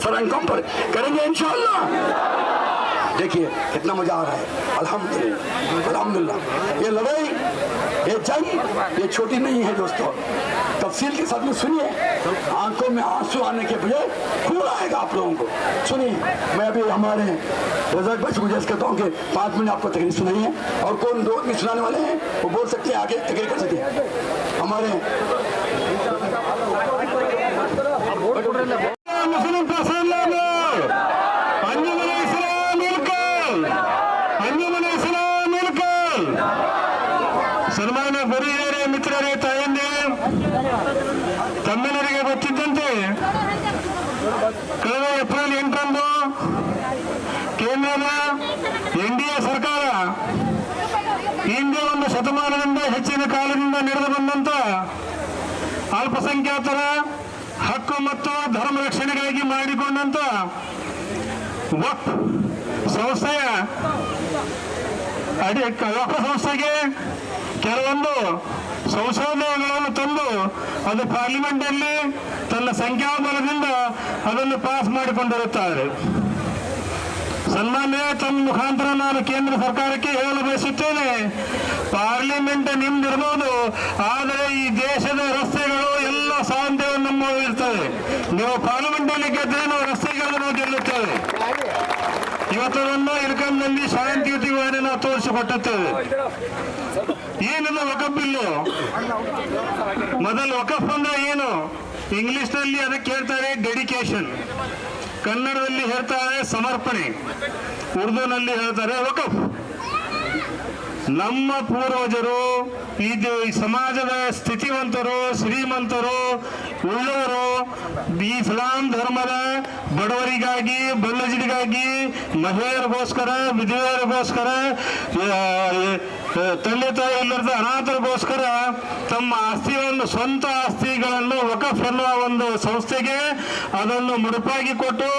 तमाम लोगों के सर अंकों पर करेंगे इंशाल्लाह। देखिए कितना मज़ा आ रहा है। अल्हम्दुलिल्लाह अल्हम्दुलिल्लाह। ये लड़ाई ये जंग ये छोटी नहीं है दोस्तों। तफसील के साथ में सुनिए आँखों में आँसू आने के बजाय खून आएगा आप लोगों को। सुनिए मैं अभी हमारे रजक से गुजारिश करता हूँ कि पाँच मिनट आपको तकरीर सुनाई है। और कौन दो भी सुनाने वाले हैं वो बोल सकते हैं आगे तकरीर कर सकते हैं। हमारे ಕಳೆದ ಏಪ್ರಿಲ್ ಎಂಟರಂದು ಕೇಂದ್ರದ ಎನ್ ಡಿ ಎ ಸರ್ಕಾರ ಹಿಂದೆ ಒಂದು ಶತಮಾನದಿಂದ ಹೆಚ್ಚಿನ ಕಾಲದಿಂದ ನಡೆದು ಬಂದಂತ ಅಲ್ಪಸಂಖ್ಯಾತರ ಹಕ್ಕು ಮತ್ತು ಧರ್ಮ ರಕ್ಷಣೆಗಾಗಿ ಮಾಡಿಕೊಂಡಂತ ವಕ್ ಸಂಸ್ಥೆಯ ಅಡಿ ವಕ್ ಸಂಸ್ಥೆಗೆ ಕೆಲವೊಂದು ಸಂಶೋಧನೆಗಳನ್ನು ತಂದು ಅದು ಪಾರ್ಲಿಮೆಂಟಲ್ಲಿ ತನ್ನ ಸಂಖ್ಯಾಬಲದಿಂದ ಅದನ್ನು ಪಾಸ್ ಮಾಡಿಕೊಂಡಿರುತ್ತಾರೆ. ಸನ್ಮಾನ್ಯ ತಮ್ಮ ಮುಖಾಂತರ ನಾನು ಕೇಂದ್ರ ಸರ್ಕಾರಕ್ಕೆ ಹೇಳಲು ಬಯಸುತ್ತೇನೆ. ಪಾರ್ಲಿಮೆಂಟ್ ನಿಮ್ದಿರ್ಬೋದು ಆದರೆ ಈ ದೇಶದ ರಸ್ತೆಗಳು ಎಲ್ಲ ಸ್ವಾತಂತ್ರ್ಯ ನಮ್ಮ ಇರ್ತವೆ ನೀವು ಪಾರ್ಲಿಮೆಂಟ್ ಅಲ್ಲಿ ಗೆದ್ದರೆ ನಾವು ರಸ್ತೆಗಳನ್ನು ಗೆಲ್ಲುತ್ತೇವೆ. ಇವತ್ತದನ್ನು ಇಲ್ಕಂನಲ್ಲಿ ಶಾಂತಿಯುತಿಗಳನ್ನು ನಾವು ತೋರಿಸಿಕೊಟ್ಟುತ್ತೇವೆ ಏನಿದು ವಕಫ್ ಬಿಲ್ಲು. ಮೊದಲು ವಕಫ್ ಅಂದ್ರೆ ಏನು? ಇಂಗ್ಲಿಷ್ನಲ್ಲಿ ಅದಕ್ಕೆ ಹೇಳ್ತಾರೆ ಡೆಡಿಕೇಶನ್ ಕನ್ನಡದಲ್ಲಿ ಹೇಳ್ತಾರೆ ಸಮರ್ಪಣೆ. ಉರ್ದುನಲ್ಲಿ ಹೇಳ್ತಾರೆ ವಕಫ್ ನಮ್ಮ ಪೂರ್ವಜರು ಇದು ಸಮಾಜದ ಸ್ಥಿತಿವಂತರು, ಶ್ರೀಮಂತರು ಉಳ್ಳವರು ಈ ಇಸ್ಲಾಂ ಧರ್ಮದ ಬಡವರಿಗಾಗಿ ಬಲ್ಲಜಿಗಾಗಿ ಮಹಿಳೆಯರಿಗೋಸ್ಕರ, ವಿಧವೆಯರಿಗೋಸ್ಕರ ತಂದೆ ತಾಯಿ ಇಲ್ಲದ ಅನಾಥರಿಗೋಸ್ಕರ ತಮ್ಮ ಆಸ್ತಿಯನ್ನು ಸ್ವಂತ ಆಸ್ತಿಗಳನ್ನು ವಕಫ್ ಎನ್ನುವ ಒಂದು ಸಂಸ್ಥೆಗೆ ಅದನ್ನು ಮುಡುಪಾಗಿ ಕೊಟ್ಟು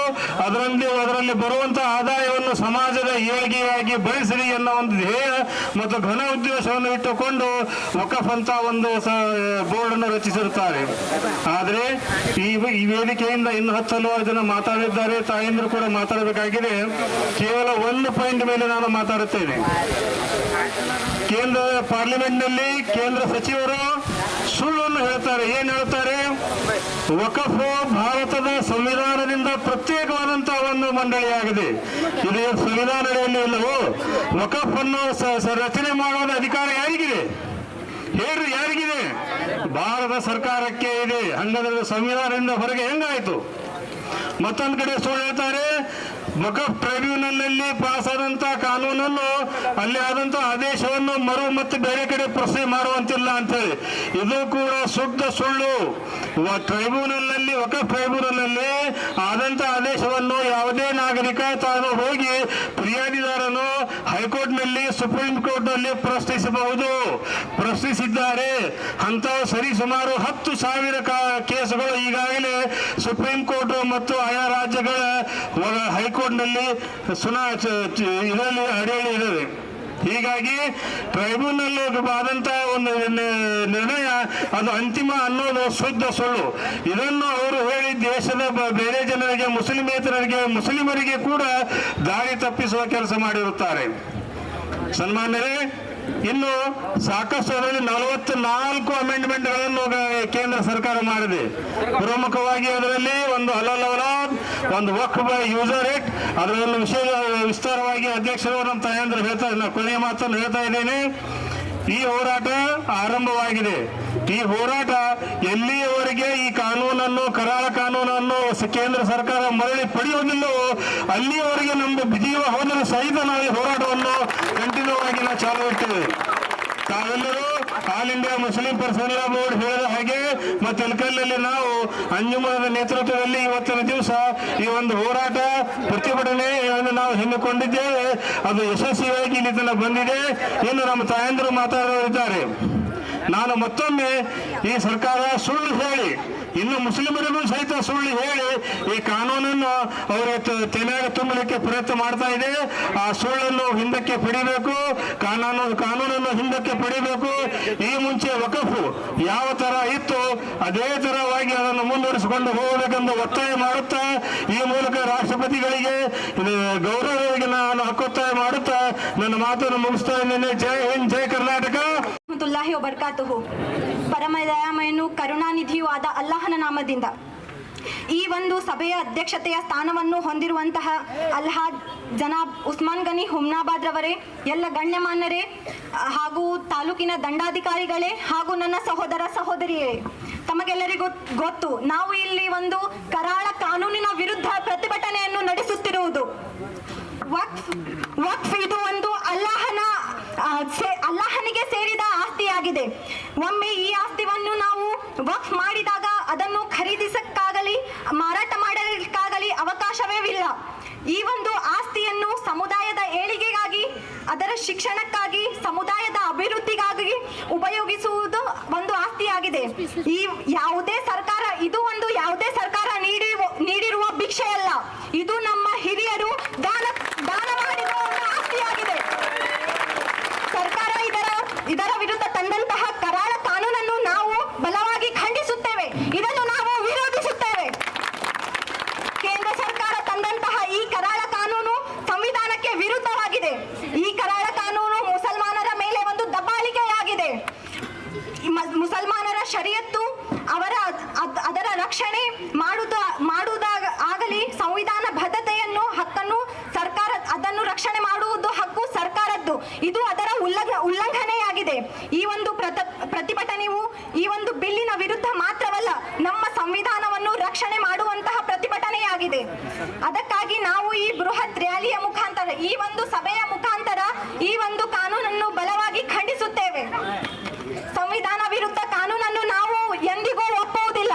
ಅದರಲ್ಲಿ ಅದರಲ್ಲಿ ಬರುವಂತಹ ಆದಾಯವನ್ನು ಸಮಾಜದ ಏಳಿಗೆಯಾಗಿ ಬಳಸಿರಿ ಎನ್ನುವ ಒಂದು ಧ್ಯೇಯ ಮತ್ತು ಘನ ಉದ್ದೇಶವನ್ನು ಇಟ್ಟುಕೊಂಡು ವಕಫ್ ಅಂತ ಒಂದು ಬೋರ್ಡ್ ಅನ್ನು ರಚಿಸಿರುತ್ತಾರೆ. ಆದರೆ ಈ ಈ ವೇದಿಕೆಯಿಂದ ಇನ್ನು ಹತ್ತು ಹಲವಾರು ಜನ ಮಾತಾಡಿದ್ದಾರೆ. ತಾಯಂದ್ರು ಕೂಡ ಮಾತಾಡಬೇಕಾಗಿದೆ. ಕೇವಲ ಒಂದು ಪಾಯಿಂಟ್ ಮೇಲೆ ನಾನು ಮಾತಾಡುತ್ತೇನೆ. ಕೇಂದ್ರ ಪಾರ್ಲಿಮೆಂಟ್ನಲ್ಲಿ ಕೇಂದ್ರ ಸಚಿವರು ಸುಳ್ಳನ್ನು ಹೇಳ್ತಾರೆ ಏನ್ ಹೇಳ್ತಾರೆ ವಕಫ್ ಭಾರತದ ಸಂವಿಧಾನದಿಂದ ಪ್ರತ್ಯೇಕವಾದಂತಹ ಒಂದು ಮಂಡಳಿಯಾಗಿದೆ. ಇದು ಸಂವಿಧಾನ ಅಡಿಯಲ್ಲಿ ಇಲ್ಲವೋ? ವಕಫ್ ಅನ್ನು ರಚನೆ ಮಾಡುವ ಅಧಿಕಾರ ಯಾರಿಗಿದೆ? ಹೇಳ್ರಿ, ಯಾರಿಗಿದೆ? ಭಾರತ ಸರ್ಕಾರಕ್ಕೆ ಇದೆ. ಹಂಗಾದ್ರೆ ಸಂವಿಧಾನದಿಂದ ಹೊರಗೆ ಹೆಂಗಾಯ್ತು? ಮತ್ತೊಂದು ಕಡೆ ಸುಳ್ಳು ಹೇಳ್ತಾರೆ ವಕಫ್ ಟ್ರೈಬ್ಯುನಲ್ ಪಾಸಾದಂಥ ಕಾನೂನನ್ನು ಅಲ್ಲಿ ಆದಂಥ ಆದೇಶವನ್ನು ಮರು ಮತ್ತು ಬೇರೆ ಕಡೆ ಪ್ರಶ್ನೆ ಮಾಡುವಂತಿಲ್ಲ ಅಂತ ಹೇಳಿ ಇದು ಕೂಡ ಶುದ್ಧ ಸುಳ್ಳು. ಟ್ರೈಬ್ಯುನಲ್ನಲ್ಲಿ ವಕಫ್ ಟ್ರೈಬ್ಯುನಲ್ನಲ್ಲಿ ಆದಂತ ಆದೇಶವನ್ನು ಯಾವುದೇ ನಾಗರಿಕ ತಾನು ಹೋಗಿ ಫಿರ್ಯಾದಿದಾರನು ಹೈಕೋರ್ಟ್ನಲ್ಲಿ, ಸುಪ್ರೀಂ ಕೋರ್ಟ್ನಲ್ಲಿ ಪ್ರಶ್ನಿಸಬಹುದು. ಪ್ರಶ್ನಿಸಿದ್ದಾರೆ. ಅಂತ ಸರಿ ಸುಮಾರು ಹತ್ತು ಸಾವಿರ ಕೇಸುಗಳು ಈಗಾಗಲೇ ಸುಪ್ರೀಂ ಕೋರ್ಟ್ ಮತ್ತು ಆಯಾ ರಾಜ್ಯಗಳ ಹೈಕೋರ್ಟ್ನಲ್ಲಿ ಸುನಾ ಇದರಲ್ಲಿ ಅಡಿಯಲ್ಲಿ ಇದ್ದಾವೆ. ಹೀಗಾಗಿ ಟ್ರೈಬ್ಯುನಲ್ ಆದಂತ ಒಂದು ನಿರ್ಣಯ ಅದು ಅಂತಿಮ ಅನ್ನೋದು ಶುದ್ಧ ಸುಳ್ಳು. ಇದನ್ನು ಅವರು ಹೇಳಿ ದೇಶದ ಬೇರೆ ಜನರಿಗೆ, ಮುಸ್ಲಿಮೇತರರಿಗೆ, ಮುಸ್ಲಿಮರಿಗೆ ಕೂಡ ದಾರಿ ತಪ್ಪಿಸುವ ಕೆಲಸ ಮಾಡಿರುತ್ತಾರೆ. ಸನ್ಮಾನ್ಯರೇ ಇನ್ನು ಸಾಕಷ್ಟು ಅದರಲ್ಲಿ ನಲವತ್ತು ನಾಲ್ಕು ಅಮೆಂಡ್ಮೆಂಟ್ಗಳನ್ನು ಕೇಂದ್ರ ಸರ್ಕಾರ ಮಾಡಿದೆ. ಪ್ರಮುಖವಾಗಿ ಅದರಲ್ಲಿ ಒಂದು ಹಲಲ್ ಒಂದು ವಕ್ ಬೈ ಯೂಸರ್ ರೇಟ್ ಅದರಲ್ಲಿ ವಿಷಯ ವಿಸ್ತಾರವಾಗಿ ಅಧ್ಯಕ್ಷರು ನಮ್ಮ ತಾಯಂದ್ರ ಹೇಳ್ತಾ ಕೊನೆಯ ಮಾತನ್ನು ಹೇಳ್ತಾ ಇದ್ದೇನೆ. ಈ ಹೋರಾಟ ಆರಂಭವಾಗಿದೆ. ಈ ಹೋರಾಟ ಎಲ್ಲಿಯವರೆಗೆ ಈ ಕಾನೂನನ್ನು, ಕರಾಳ ಕಾನೂನನ್ನು ಕೇಂದ್ರ ಸರ್ಕಾರ ಮರಳಿ ಪಡೆಯುವುದಿಲ್ಲವೋ, ಅಲ್ಲಿಯವರೆಗೆ ನಮ್ಮ ಜೀವ ಹೋದರೂ ಸಹಿತ ನಾವು ಈ ಹೋರಾಟವನ್ನು ಕಂಟಿನ್ಯೂ ಆಗಿ ನಾವು ಚಾಲು ತಾವೆಲ್ಲರೂ all India Muslim personal board ಹೇಳಿದ ಹಾಗೆ ಮತ್ತು ಇಲ್ಕಲ್ಲಲ್ಲಿ ನಾವು ಅಂಜುಮನದ ನೇತೃತ್ವದಲ್ಲಿ ಇವತ್ತಿನ ದಿವಸ ಈ ಒಂದು ಹೋರಾಟ ಪ್ರತಿಭಟನೆ ನಾವು ಹಿಂದುಕೊಂಡಿದ್ದೇವೆ ಅದು ಯಶಸ್ವಿಯಾಗಿ ಇಲ್ಲಿ ಬಂದಿದೆ ಎಂದು ನಮ್ಮ ತಾಯಂದರು ಮಾತಾಡೋರಿದ್ದಾರೆ. ನಾನು ಮತ್ತೊಮ್ಮೆ ಈ ಸರ್ಕಾರ ಸುಳ್ಳು ಹೇಳಿ, ಇನ್ನು ಮುಸ್ಲಿಮರಿಗೂ ಸಹಿತ ಸುಳ್ಳು ಹೇಳಿ, ಈ ಕಾನೂನನ್ನು ಅವರ ತೆನೆಯಾಗ ತುಂಬಲಿಕ್ಕೆ ಪ್ರಯತ್ನ ಮಾಡ್ತಾ ಇದೆ. ಆ ಸುಳ್ಳನ್ನು ಹಿಂದಕ್ಕೆ ಪಡಿಬೇಕು, ಕಾನೂನು, ಕಾನೂನನ್ನು ಹಿಂದಕ್ಕೆ ಪಡಿಬೇಕು. ಈ ಮುಂಚೆ ವಕಫು ಯಾವ ತರ ಇತ್ತು, ಅದೇ ತರವಾಗಿ ಅದನ್ನು ಮುಂದುವರಿಸಿಕೊಂಡು ಹೋಗಬೇಕೆಂದು ಒತ್ತಾಯ ಮಾಡುತ್ತಾ, ಈ ಮೂಲಕ ರಾಷ್ಟ್ರಪತಿಗಳಿಗೆ ಗೌರವಗಳಿಗೆ ನಾನು ಹಕ್ಕೊತ್ತಾಯ ಮಾಡುತ್ತಾ, ನನ್ನ ಮಾತನ್ನು ಮುಗಿಸ್ತಾ ಇದ್ದೇನೆ. ಜೈ ಹಿಂದ್, ಜೈ ಕರ್ನಾಟಕ. ರಹಮತುಲ್ಲಾಹಿ ಒಬರ್ಕಾತುಹು ಪರಮ ದಯಾಮಯನು ಕರುಣಾನಿಧಿಯೂ ಆದ ಅಲ್ಲಾಹನ ನಾಮದಿಂದ. ಈ ಒಂದು ಸಭೆಯ ಅಧ್ಯಕ್ಷತೆಯ ಸ್ಥಾನವನ್ನು ಹೊಂದಿರುವಂತಹ ಅಲ್ಹಾದ್ ಜನಾಬ್ ಉಸ್ಮಾನ್ ಗನಿ ಹುಮ್ನಾಬಾದ್ ರವರೇ, ಎಲ್ಲ ಗಣ್ಯಮಾನ್ಯರೇ, ಹಾಗೂ ತಾಲೂಕಿನ ದಂಡಾಧಿಕಾರಿಗಳೇ, ಹಾಗೂ ನನ್ನ ಸಹೋದರ ಸಹೋದರಿಯರೇ ತಮಗೆಲ್ಲರಿಗೂ ಗೊತ್ತು, ನಾವು ಇಲ್ಲಿ ಒಂದು ಕರಾಳ ಕಾನೂನಿನ ವಿರುದ್ಧ ಪ್ರತಿಭಟನೆಯನ್ನು ನಡೆಸುತ್ತಿರುವುದು. ವಕ್ಫ್ ವಕ್ಫ್ ಇದು ಒಂದು ಅಲ್ಲಾಹನ ಅಲ್ಲಾಹನಿಗೆ ಸೇರಿದ ಆಸ್ತಿಯಾಗಿದೆ. ಒಮ್ಮೆ ಈ ಆಸ್ತಿವನ್ನು ನಾವು ವಕ್ಫ್ ಮಾಡಿದಾಗ ಅದನ್ನು ಖರೀದಿಸಕ್ಕಾಗಲಿ, ಮಾರಾಟ ಮಾಡಲಿಕ್ಕಾಗಲಿ ಅವಕಾಶವೇ ಇಲ್ಲ. ಈ ಒಂದು ಆಸ್ತಿಯನ್ನು ಸಮುದಾಯದ ಏಳಿಗೆಗಾಗಿ, ಅದರ ಶಿಕ್ಷಣಕ್ಕಾಗಿ, ಸಮುದಾಯದ ಅಭಿವೃದ್ಧಿಗಾಗಿ ಉಪಯೋಗಿಸುವುದು ಒಂದು ಆಸ್ತಿಯಾಗಿದೆ. ಈ ಯಾವುದೇ ಸರ್ಕಾರ ಇದು ಒಂದು ಯಾವುದೇ ಸರ್ಕಾರ ನೀಡಿರುವ ನೀಡಿರುವ ಭಿಕ್ಷೆ ಅಲ್ಲ ಇದು ನಮ್ಮ ಹಿರಿಯರು ದಾನ ದಾನ ಮಾಡಿರುವ ಒಂದು ಆಸ್ತಿಯಾಗಿದೆ ಸರ್ಕಾರ ಇದರ ಇದರ ವಿರುದ್ಧ ತಂದಂತಹ ಕರಾಳ ಕಾನೂನನ್ನು ನಾವು ಬಲವಾಗಿ ಖಂಡಿಸುತ್ತೇವೆ ಇದನ್ನು ನಾವು ವಿರೋಧಿಸುತ್ತೇವೆ ಕೇಂದ್ರ ಸರ್ಕಾರ ತಂದಂತಹ ಈ ಕರಾಳ ಕಾನೂನು ಸಂವಿಧಾನಕ್ಕೆ ವಿರುದ್ಧವಾಗಿದೆ ಈ ಕರಾಳ ಕಾನೂನು ಮುಸಲ್ಮಾನರ ಮೇಲೆ ಒಂದು ದಬ್ಬಾಳಿಕೆಯಾಗಿದೆ ಈ ಮ- ಮುಸಲ್ಮಾನರ ಶರಿಯತ್ತು ಅವರ ಅದ್- ಅದ್- ಅದರ ರಕ್ಷಣೆ ಮಾಡುದ ಮಾಡುವುದಾಗ ಆಗಲಿ ಸಂವಿಧಾನ ಬದ್ಧತೆಯನ್ನು ಹಕ್ಕನ್ನು ಸರ್ಕಾರ ಅದನ್ನು ರಕ್ಷಣೆ ಮಾಡುವುದು ಹಕ್ಕು ಸರ್ಕಾರದ್ದು ಇದು ಅದರ ಉಲ್ಲಂಘ ಉಲ್ಲಂಘನೆಯಾಗಿದೆ ಈ ಒಂದು ಪ್ರತ ಪ್ರತಿಭಟನೆಯು ಈ ಒಂದು ಬಿಲ್ಲಿನ ವಿರುದ್ಧ ಮಾತ್ರವಲ್ಲ ನಮ್ಮ ಸಂವಿಧಾನವನ್ನು ರಕ್ಷಣೆ ಮಾಡುವಂತಹ ಪ್ರತಿಭಟನೆಯಾಗಿದೆ ಅದಕ್ಕಾಗಿ ನಾವು ಈ ಬೃಹತ್ ರ್ಯಾಲಿಯ ಮುಖಾಂತರ ಈ ಒಂದು ಸಭೆಯ ಮುಖಾಂತರ ಈ ಒಂದು ಕಾನೂನನ್ನು ಬಲವಾಗಿ ಖಂಡಿಸುತ್ತೇವೆ ಸಂವಿಧಾನ ವಿರುದ್ಧ ಕಾನೂನನ್ನು ನಾವು ಎಂದಿಗೂ ಒಪ್ಪುವುದಿಲ್ಲ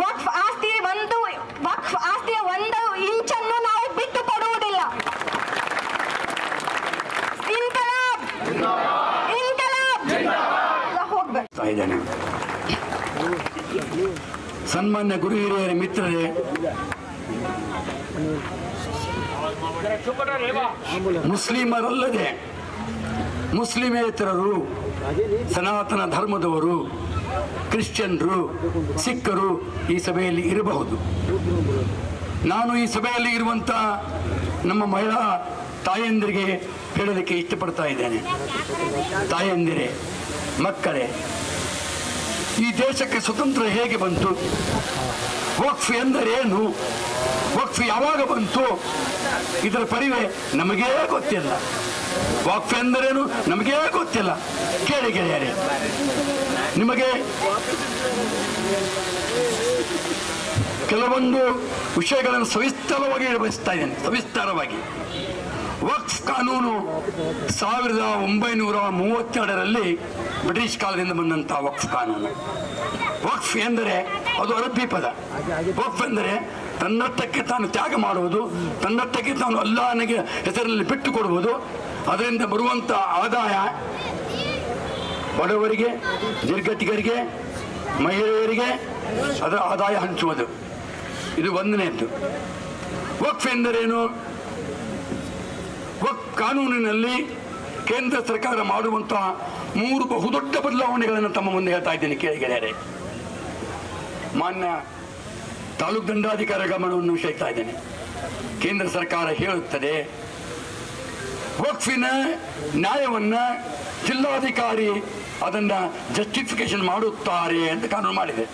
ವಕ್ಫ್ ಆಸ್ತಿ ಒಂದು ವಕ್ಫ್ ಆಸ್ತಿಯ ಒಂದು ಇಂಚನ್ನು ನಾವು ಬಿಟ್ಟು ಕೊಡುವುದಿಲ್ಲ ಇನ್ಕಲಾಬ್ ಇನ್ಕಲಾಬ್ ಹೋಗ್ಬೇಕು ಆಗ್ತಾ ಇದ್ದೇನೆ ಸನ್ಮಾನ್ಯ ಗುರು ಹಿರಿಯರ ಮಿತ್ರರೇ. ಮುಸ್ಲಿಮರಲ್ಲದೆ ಮುಸ್ಲಿಮೇತರರು, ಸನಾತನ ಧರ್ಮದವರು, ಕ್ರಿಶ್ಚಿಯನ್ರು, ಸಿಖ್ಖರು ಈ ಸಭೆಯಲ್ಲಿ ಇರಬಹುದು. ನಾನು ಈ ಸಭೆಯಲ್ಲಿ ಇರುವಂಥ ನಮ್ಮ ಮಹಿಳಾ ತಾಯಂದಿರಿಗೆ ಹೇಳಲಿಕ್ಕೆ ಇಷ್ಟಪಡ್ತಾ ಇದ್ದೇನೆ. ತಾಯಂದಿರೇ, ಮಕ್ಕಳೇ ಈ ದೇಶಕ್ಕೆ ಸ್ವತಂತ್ರ ಹೇಗೆ ಬಂತು? ವಕ್ಫ್ ಎಂದರೇನು ವಕ್ಫ್ ಯಾವಾಗ ಬಂತು? ಇದರ ಪರಿವೆ ನಮಗೇ ಗೊತ್ತಿಲ್ಲ. ವಕ್ಫ್ ಎಂದರೇನು ನಮಗೇ ಗೊತ್ತಿಲ್ಲ. ಕೇಳಿ ಗೆಳೆಯರೆ, ನಿಮಗೆ ಕೆಲವೊಂದು ವಿಷಯಗಳನ್ನು ಸವಿಸ್ತಾರವಾಗಿ ಬಯಸ್ತಾ ಇದ್ದೇನೆ. ಸವಿಸ್ತಾರವಾಗಿ. ವಕ್ಫ್ ಕಾನೂನು ಸಾವಿರದ ಒಂಬೈನೂರ ಮೂವತ್ತೆರಡರಲ್ಲಿ ಬ್ರಿಟಿಷ್ ಕಾಲದಿಂದ ಬಂದಂಥ ವಕ್ಫ್ ಕಾನೂನು. ವಕ್ಫ್ ಎಂದರೆ ಅದು ಅರಬ್ಬಿ ಪದ. ವಕ್ಫ್ ಎಂದರೆ ತನ್ನಷ್ಟಕ್ಕೆ ತಾನು ತ್ಯಾಗ ಮಾಡುವುದು, ತನ್ನಷ್ಟಕ್ಕೆ ತಾನು ಅಲ್ಲಾನಿಗೆ ಹೆಸರಲ್ಲಿ ಬಿಟ್ಟು ಕೊಡುವುದು, ಅದರಿಂದ ಬರುವಂಥ ಆದಾಯ ಬಡವರಿಗೆ, ನಿರ್ಗತಿಕರಿಗೆ, ಮಹಿಳೆಯರಿಗೆ ಅದರ ಆದಾಯ ಹಂಚುವುದು. ಇದು ಒಂದನೇದ್ದು ವಕ್ಫ್ ಎಂದರೇನು? ಕಾನೂನಿನಲ್ಲಿ ಕೇಂದ್ರ ಸರ್ಕಾರ ಮಾಡುವಂತಹ ಮೂರು ಬಹುದೊಡ್ಡ ಬದಲಾವಣೆಗಳನ್ನು ತಮ್ಮ ಮುಂದೆ ಹೇಳ್ತಾ ಇದ್ದೇನೆ ಕೇಳಿ ಗೆಳೆಯರೆ. ಮಾನ್ಯ ತಾಲೂಕು ದಂಡಾಧಿಕಾರಿ ಗಮನವನ್ನು ಸೆಳೆತಾ ಇದ್ದೇನೆ. ಕೇಂದ್ರ ಸರ್ಕಾರ ಹೇಳುತ್ತದೆ, ವಕ್ಫಿನ ನ್ಯಾಯವನ್ನ ಜಿಲ್ಲಾಧಿಕಾರಿ ಅದನ್ನ ಜಸ್ಟಿಫಿಕೇಶನ್ ಮಾಡುತ್ತಾರೆ ಅಂತ ಕಾನೂನು ಮಾಡಿದೆ.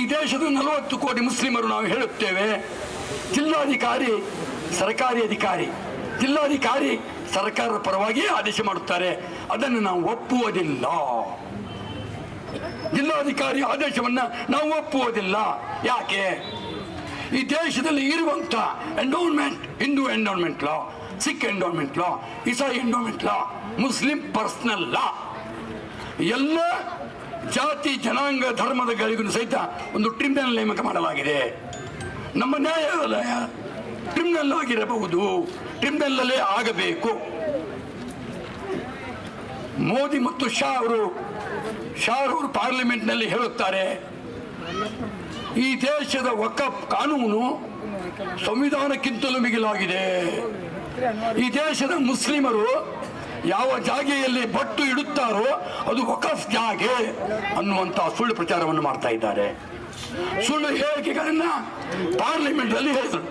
ಈ ದೇಶದ ನಲವತ್ತು ಕೋಟಿ ಮುಸ್ಲಿಮರು ನಾವು ಹೇಳುತ್ತೇವೆ, ಜಿಲ್ಲಾಧಿಕಾರಿ, ಸರ್ಕಾರಿ ಅಧಿಕಾರಿ ಜಿಲ್ಲಾಧಿಕಾರಿ ಸರ್ಕಾರದ ಪರವಾಗಿ ಆದೇಶ ಮಾಡುತ್ತಾರೆ. ಅದನ್ನು ನಾವು ಒಪ್ಪುವುದಿಲ್ಲ. ಜಿಲ್ಲಾಧಿಕಾರಿ ಆದೇಶವನ್ನ ನಾವು ಒಪ್ಪುವುದಿಲ್ಲ. ಯಾಕೆ? ಈ ದೇಶದಲ್ಲಿ ಇರುವಂತ endowment Hindu endowment law Sikh endowment law ಇಸಾಯಿ endowment law Muslim personal law ಎಲ್ಲ ಜಾತಿ, ಜನಾಂಗ, ಧರ್ಮದ ಗಳಿಗೂ ಸಹಿತ ಒಂದು ಟ್ರಿಬ್ಯುನಲ್ ನೇಮಕ ಮಾಡಲಾಗಿದೆ. ನಮ್ಮ ನ್ಯಾಯಾಲಯ ಟ್ರಿಬ್ಯುನಲ್ ಆಗಿರಬಹುದು ಟ್ರಿಮ್ನಲ್ಲೇ ಆಗಬೇಕು. ಮೋದಿ ಮತ್ತು ಶಾ ಅವರು ಶಾ ಅವರು ಪಾರ್ಲಿಮೆಂಟ್ನಲ್ಲಿ ಹೇಳುತ್ತಾರೆ, ಈ ದೇಶದ ವಕಫ್ ಕಾನೂನು ಸಂವಿಧಾನಕ್ಕಿಂತಲೂ ಮಿಗಿಲಾಗಿದೆ. ಈ ದೇಶದ ಮುಸ್ಲಿಮರು ಯಾವ ಜಾಗೆಯಲ್ಲಿ ಬಟ್ಟು ಇಡುತ್ತಾರೋ ಅದು ವಕಫ್ ಜಾಗೆ ಅನ್ನುವಂಥ ಸುಳ್ಳು ಪ್ರಚಾರವನ್ನು ಮಾಡ್ತಾ ಇದ್ದಾರೆ. ಸುಳ್ಳು ಹೇಳಿಕೆಗಳನ್ನ ಪಾರ್ಲಿಮೆಂಟ್ ಅಲ್ಲಿ ಹೇಳಿದರು.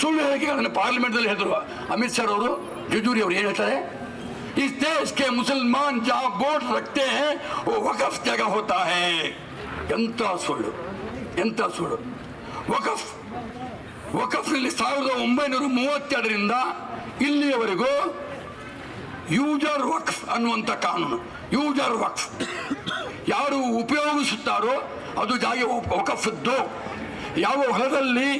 ಸುಳ್ಳು ಹೇಳಿಕೆಗಳನ್ನು ಪಾರ್ಲಿಮೆಂಟ್ ಅಲ್ಲಿ ಹೇಳಿದ್ರು ಅಮಿತ್ ಶಾ ಅವರು ಜುಜೂರಿ ಅವರು ಏನು ಹೇಳ್ತಾರೆ इस देश के मुसलमान जहां वोट रखते हैं वो वकफ जगह होता है ಎಂತ ಸುಳ್ಳು ಎಂತ ಸುಳ್ಳು ವಕಫ್ ವಕಫ್ನಲ್ಲಿ ಸಾವಿರದ ಒಂಬೈನೂರ ಮೂವತ್ತೆರಡರಿಂದ ಇಲ್ಲಿಯವರೆಗೂ ಯೂಜರ್ ವಕ್ಫ್ ಅನ್ನುವಂಥ ಕಾನೂನು ಯೂಜರ್ ವಕ್ಫ್ ಯಾರು ಉಪಯೋಗಿಸುತ್ತಾರೋ ಅದು ಜಾಗೆ ವಕಫದ್ದು ಯಾವ ಹೊಲದಲ್ಲಿ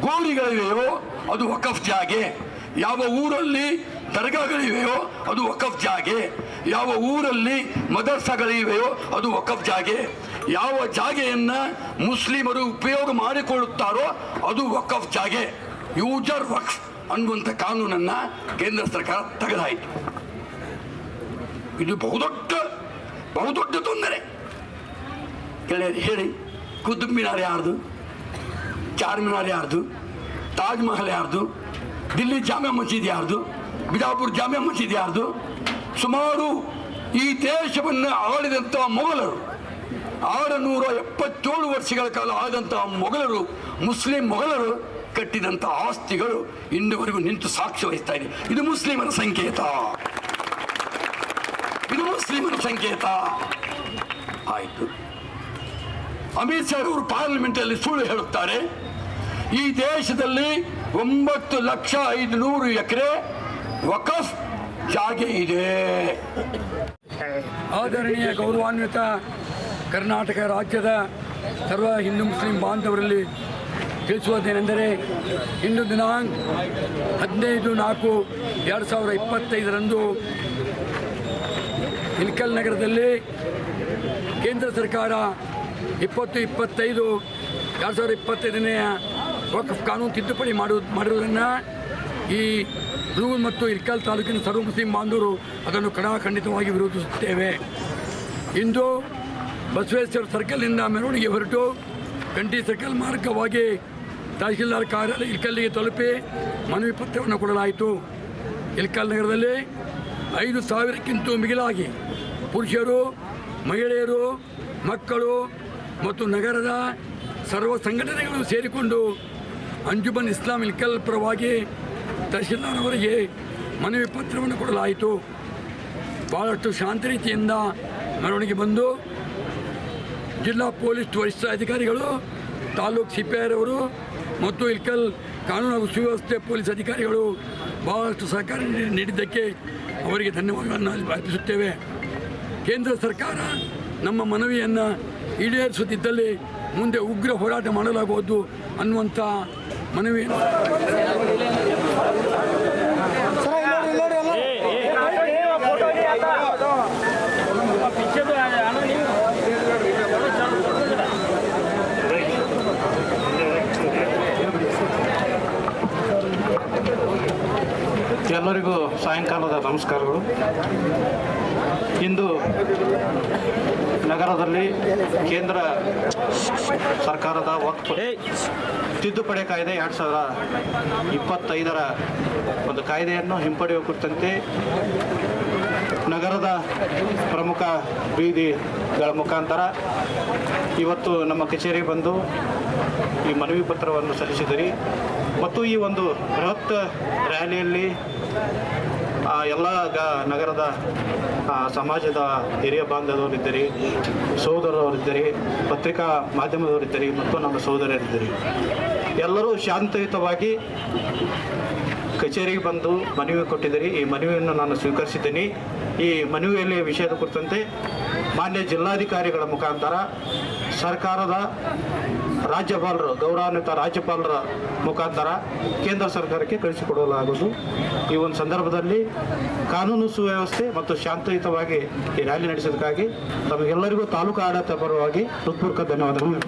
ಗೋರಿಗಳಿವೆಯೋ ಅದು ವಕಫ್ ಜಾಗೆ. ಯಾವ ಊರಲ್ಲಿ ದರ್ಗಾಗಳಿವೆಯೋ, ಅದು ವಕಫ್ ಜಾಗೆ. ಯಾವ ಊರಲ್ಲಿ ಮದರ್ಸಾಗಳಿವೆಯೋ, ಅದು ವಕಫ್ ಜಾಗೆ. ಯಾವ ಜಾಗೆಯನ್ನು ಮುಸ್ಲಿಮರು ಉಪಯೋಗ ಮಾಡಿಕೊಳ್ಳುತ್ತಾರೋ, ಅದು ವಕಫ್ ಜಾಗೆ. ಯೂಜರ್ ವಕ್ಫ್ ಅನ್ನುವಂಥ ಕಾನೂನನ್ನು ಕೇಂದ್ರ ಸರ್ಕಾರ ತೆಗೆದಾಯಿತು. ಇದು ಬಹುದೊಡ್ಡ ಬಹುದೊಡ್ಡ ತೊಂದರೆ. ಗೆಳೆಯರು ಹೇಳಿ, ಕುತುಬ್ ಮಿನಾರ್ ಯಾರ್ದು? ಚಾರ್ ಮಿನಾರ್ ಯಾರ್ದು? ತಾಜ್ ಮಹಲ್ ಯಾರ್ದು? ದಿಲ್ಲಿ ಜಾಮೆ ಮಸೀದಿ ಯಾರ್ದು? ಬಿಜಾಪುರ ಜಾಮೆ ಮಸೀದಿ ಯಾರ್ದು? ಸುಮಾರು ಈ ದೇಶವನ್ನು ಆಳಿದಂಥ ಮೊಘಲರು, ಆರುನೂರ ಎಪ್ಪತ್ತೇಳು ವರ್ಷಗಳ ಕಾಲ ಆದಂತಹ ಮೊಘಲರು, ಮುಸ್ಲಿಂ ಮೊಘಲರು ಕಟ್ಟಿದಂಥ ಆಸ್ತಿಗಳು ಇಂದುವರೆಗೂ ನಿಂತು ಸಾಕ್ಷಿ ವಹಿಸ್ತಾ ಇದೆ. ಇದು ಮುಸ್ಲಿಮರ ಸಂಕೇತ. ಇದು ಮುಸ್ಲಿಮರ ಸಂಕೇತ. ಆಯಿತು. ಅಮಿತ್ ಶಾ ಅವರು ಪಾರ್ಲಿಮೆಂಟ್ ಅಲ್ಲಿ ಸುಳ್ಳು ಹೇಳುತ್ತಾರೆ, ಈ ದೇಶದಲ್ಲಿ ಒಂಬತ್ತು ಲಕ್ಷ ಐದು ನೂರು ಎಕರೆ ವಕಫ್ ಜಾಗೆ ಇದೆ. ಆದರಣೀಯ ಗೌರವಾನ್ವಿತ ಕರ್ನಾಟಕ ರಾಜ್ಯದ ಸರ್ವ ಹಿಂದೂ ಮುಸ್ಲಿಂ ಬಾಂಧವರಲ್ಲಿ ತಿಳಿಸುವುದೇನೆಂದರೆ, ಇಂದು ದಿನಾಂಕ ಹದಿನೈದು ನಾಲ್ಕು ಎರಡು ಸಾವಿರ ಇಪ್ಪತ್ತೈದರಂದು ಇಲ್ಕಲ್ ನಗರದಲ್ಲಿ ಕೇಂದ್ರ ಸರ್ಕಾರ ಇಪ್ಪತ್ತು, ಇಪ್ಪತ್ತೈದು, ಎರಡು ಸಾವಿರದ ಇಪ್ಪತ್ತೈದನೆಯ ವಕ್ಫ್ ಕಾನೂನು ತಿದ್ದುಪಡಿ ಮಾಡು ಮಾಡಿರುವುದನ್ನು ಈ ರೂಲ್ ಮತ್ತು ಇರ್ಕಲ್ ತಾಲೂಕಿನ ಸರ್ವ ಮುಸ್ಲಿಂ ಬಾಂಧವರು ಅದನ್ನು ಕಡಾಖಂಡಿತವಾಗಿ ವಿರೋಧಿಸುತ್ತೇವೆ. ಇಂದು ಬಸವೇಶ್ವರ ಸರ್ಕಲ್ನಿಂದ ಮೆರವಣಿಗೆ ಹೊರಟು ಗಂಟಿ ಸರ್ಕಲ್ ಮಾರ್ಗವಾಗಿ ತಹಶೀಲ್ದಾರ್ ಕಾರ್ಯಾಲಯ ಇಲ್ಕಲ್ಲಿಗೆ ತಲುಪಿ ಮನವಿ ಪತ್ರವನ್ನು ಕೊಡಲಾಯಿತು. ಇಲ್ಕಲ್ ನಗರದಲ್ಲಿ ಐದು ಸಾವಿರಕ್ಕಿಂತ ಮಿಗಿಲಾಗಿ ಪುರುಷರು, ಮಹಿಳೆಯರು, ಮಕ್ಕಳು ಮತ್ತು ನಗರದ ಸರ್ವ ಸಂಘಟನೆಗಳು ಸೇರಿಕೊಂಡು ಅಂಜುಮನ್ ಇಸ್ಲಾಂ ಇಲ್ಕಲ್ ಪರವಾಗಿ ತಹಶೀಲ್ದಾರ್ ಅವರಿಗೆ ಮನವಿ ಪತ್ರವನ್ನು ಕೊಡಲಾಯಿತು. ಭಾಳಷ್ಟು ಶಾಂತ ರೀತಿಯಿಂದ ಮೆರವಣಿಗೆ ಬಂದು ಜಿಲ್ಲಾ ಪೊಲೀಸ್ ವರಿಷ್ಠ ಅಧಿಕಾರಿಗಳು, ತಾಲೂಕ್ ಸಿ ಪಿ ಅವರು ಮತ್ತು ಇಲ್ಕಲ್ ಕಾನೂನು ಹಾಗೂ ಸುವ್ಯವಸ್ಥೆ ಪೊಲೀಸ್ ಅಧಿಕಾರಿಗಳು ಭಾಳಷ್ಟು ಸಹಕಾರ ನೀಡಿದ್ದಕ್ಕೆ ಅವರಿಗೆ ಧನ್ಯವಾದಗಳನ್ನು ಅರ್ಪಿಸುತ್ತೇವೆ. ಕೇಂದ್ರ ಸರ್ಕಾರ ನಮ್ಮ ಮನವಿಯನ್ನು ಈಡೇರಿಸುತ್ತಿದ್ದಲ್ಲಿ ಮುಂದೆ ಉಗ್ರ ಹೋರಾಟ ಮಾಡಲಾಗುವುದು ಅನ್ನುವಂಥ ಮನವಿ ಎಲ್ಲರಿಗೂ ಸಾಯಂಕಾಲದ ನಮಸ್ಕಾರಗಳು. ಇಂದು ನಗರದಲ್ಲಿ ಕೇಂದ್ರ ಸರ್ಕಾರದ ವಕ್ಫ್ ತಿದ್ದುಪಡಿ ಕಾಯ್ದೆ ಎರಡು ಸಾವಿರದ ಇಪ್ಪತ್ತೈದರ ಒಂದು ಕಾಯ್ದೆಯನ್ನು ಹಿಂಪಡೆಯುವ ಕುರಿತಂತೆ ನಗರದ ಪ್ರಮುಖ ಬೀದಿಗಳ ಮುಖಾಂತರ ಇವತ್ತು ನಮ್ಮ ಕಚೇರಿಗೆ ಬಂದು ಈ ಮನವಿ ಪತ್ರವನ್ನು ಸಲ್ಲಿಸಿದಿರಿ ಮತ್ತು ಈ ಒಂದು ಬೃಹತ್ ರ್ಯಾಲಿಯಲ್ಲಿ ಎಲ್ಲ ಗ ನಗರದ ಸಮಾಜದ ಹಿರಿಯ ಬಾಂಧವರಿದ್ದೀರಿ ಸಹೋದರವರಿದ್ದೀರಿ ಪತ್ರಿಕಾ ಮಾಧ್ಯಮದವರಿದ್ದೀರಿ ಮತ್ತು ನಮ್ಮ ಸಹೋದರರಿದ್ದೀರಿ ಎಲ್ಲರೂ ಶಾಂತಯುತವಾಗಿ ಕಚೇರಿಗೆ ಬಂದು ಮನವಿ ಕೊಟ್ಟಿದ್ದೀರಿ. ಈ ಮನವಿಯನ್ನು ನಾನು ಸ್ವೀಕರಿಸಿದ್ದೀನಿ. ಈ ಮನವಿಯಲ್ಲಿ ವಿಷಯದ ಕುರಿತಂತೆ ಮಾನ್ಯ ಜಿಲ್ಲಾಧಿಕಾರಿಗಳ ಮುಖಾಂತರ ಸರ್ಕಾರದ ರಾಜ್ಯಪಾಲರು ಗೌರವಾನ್ವಿತ ರಾಜ್ಯಪಾಲರ ಮುಖಾಂತರ ಕೇಂದ್ರ ಸರ್ಕಾರಕ್ಕೆ ಕಳಿಸಿಕೊಡಲಾಗುವುದು. ಈ ಒಂದು ಸಂದರ್ಭದಲ್ಲಿ ಕಾನೂನು ಸುವ್ಯವಸ್ಥೆ ಮತ್ತು ಶಾಂತಿಯುತವಾಗಿ ಈ ರ್ಯಾಲಿ ನಡೆಸೋದಕ್ಕಾಗಿ ತಮಗೆಲ್ಲರಿಗೂ ತಾಲೂಕು ಆಡಳಿತ ಪರವಾಗಿ ಹೃತ್ಪೂರ್ವಕ ಧನ್ಯವಾದಗಳು.